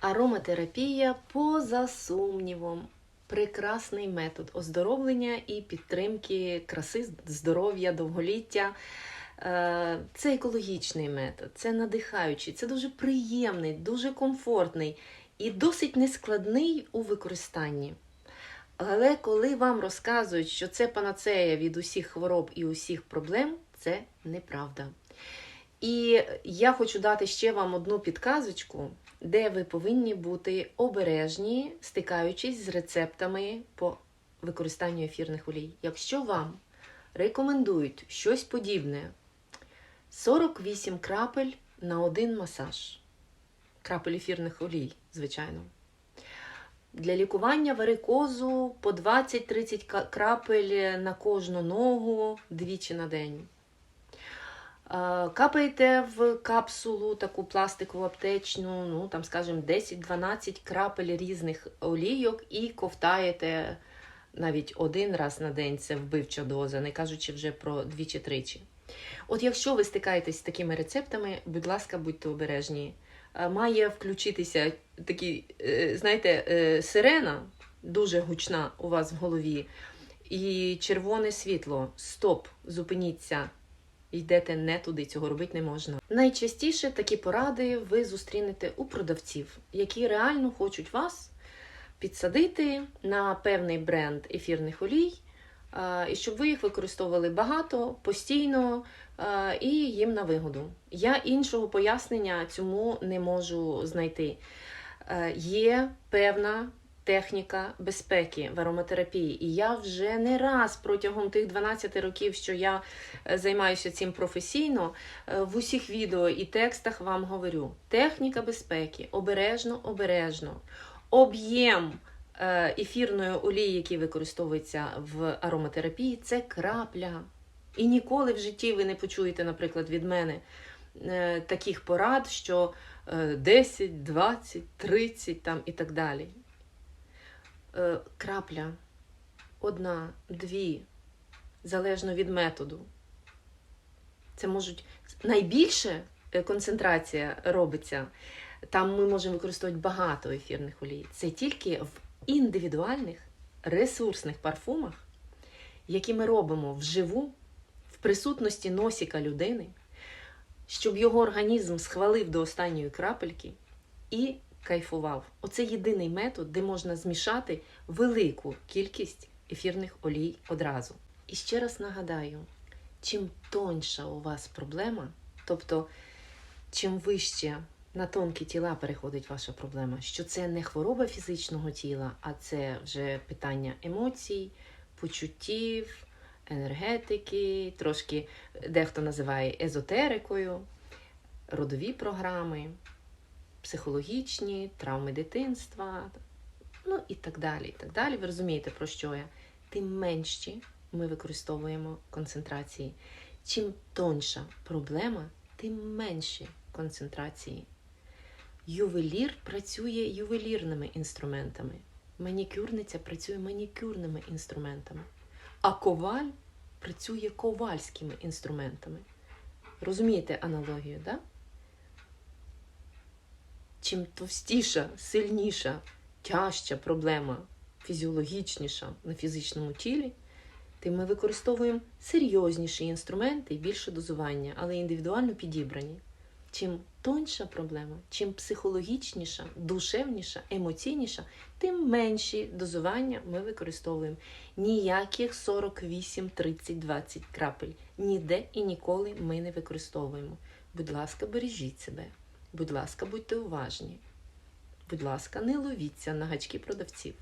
Ароматерапія поза сумнівом. Прекрасний метод оздоровлення і підтримки краси, здоров'я, довголіття. Е, Це екологічний метод, це надихаючий, це дуже приємний, дуже комфортний і досить нескладний у використанні. Але коли вам розказують, що це панацея від усіх хвороб і усіх проблем, це неправда. І я хочу дати ще вам одну підказочку, де ви повинні бути обережні, стикаючись з рецептами по використанню ефірних олій. Якщо вам рекомендують щось подібне, 48 крапель на один масаж. Крапель ефірних олій, звичайно. Для лікування варикозу по 20-30 крапель на кожну ногу двічі на день. Капаєте в капсулу таку пластикову аптечну, ну там, скажімо, 10-12 крапель різних олійок і ковтаєте навіть один раз на день це вбивча доза, не кажучи вже про двічі-тричі. От якщо ви стикаєтесь з такими рецептами, будь ласка, будьте обережні. Має включитися такий, е, знаєте, е, сирена дуже гучна у вас в голові, і червоне світло. Стоп, зупиніться. Йдете не туди, цього робити не можна. Найчастіше такі поради ви зустрінете у продавців, які реально хочуть вас підсадити на певний бренд ефірних олій, і щоб ви їх використовували багато, постійно і їм на вигоду. Я іншого пояснення цьому не можу знайти. Е, Є певна техніка безпеки в ароматерапії, і я вже не раз протягом тих 12 років, що я е, займаюся цим професійно, е, в усіх відео і текстах вам говорю: техніка безпеки, обережно, обережно, об'єм е, ефірної олії, який використовується в ароматерапії, це крапля. І ніколи в житті ви не почуєте, наприклад, від мене таких порад, що е, 10, 20, 30 там і так далі. Е, Крапля одна, дві, залежно від методу. Це можуть найбільше е, концентрація робиться. Там ми можемо використовувати багато ефірних олій. Це тільки в індивідуальних ресурсних парфумах, які ми робимо вживу, в присутності носіка людини, щоб його організм схвалив до останньої крапельки і кайфував. Оце єдиний метод, де можна змішати велику кількість ефірних олій одразу. І ще раз нагадаю, чим тоньша у вас проблема, тобто чим вище на тонкі тіла переходить ваша проблема, що це не хвороба фізичного тіла, а це вже питання емоцій, почуттів, енергетики, трошки дехто називає езотерикою, родові програми, психологічні, травми дитинства, ну і так далі. І так далі. Ви розумієте, про що я? Тим менші ми використовуємо концентрації. Чим тонша проблема, тим менші концентрації. Ювелір працює ювелірними інструментами. Манікюрниця працює манікюрними інструментами. А коваль працює ковальськими інструментами. Розумієте аналогію, так? Да? Чим товстіша, сильніша, тяжча проблема, фізіологічніша на фізичному тілі, тим ми використовуємо серйозніші інструменти і більше дозування, але індивідуально підібрані. Чим тоньша проблема, чим психологічніша, душевніша, емоційніша, тим менші дозування ми використовуємо. Ніяких 48, 30, 20 крапель. Ніде і ніколи ми не використовуємо. Будь ласка, бережіть себе. Будь ласка, будьте уважні. Будь ласка, не ловіться на гачки продавців.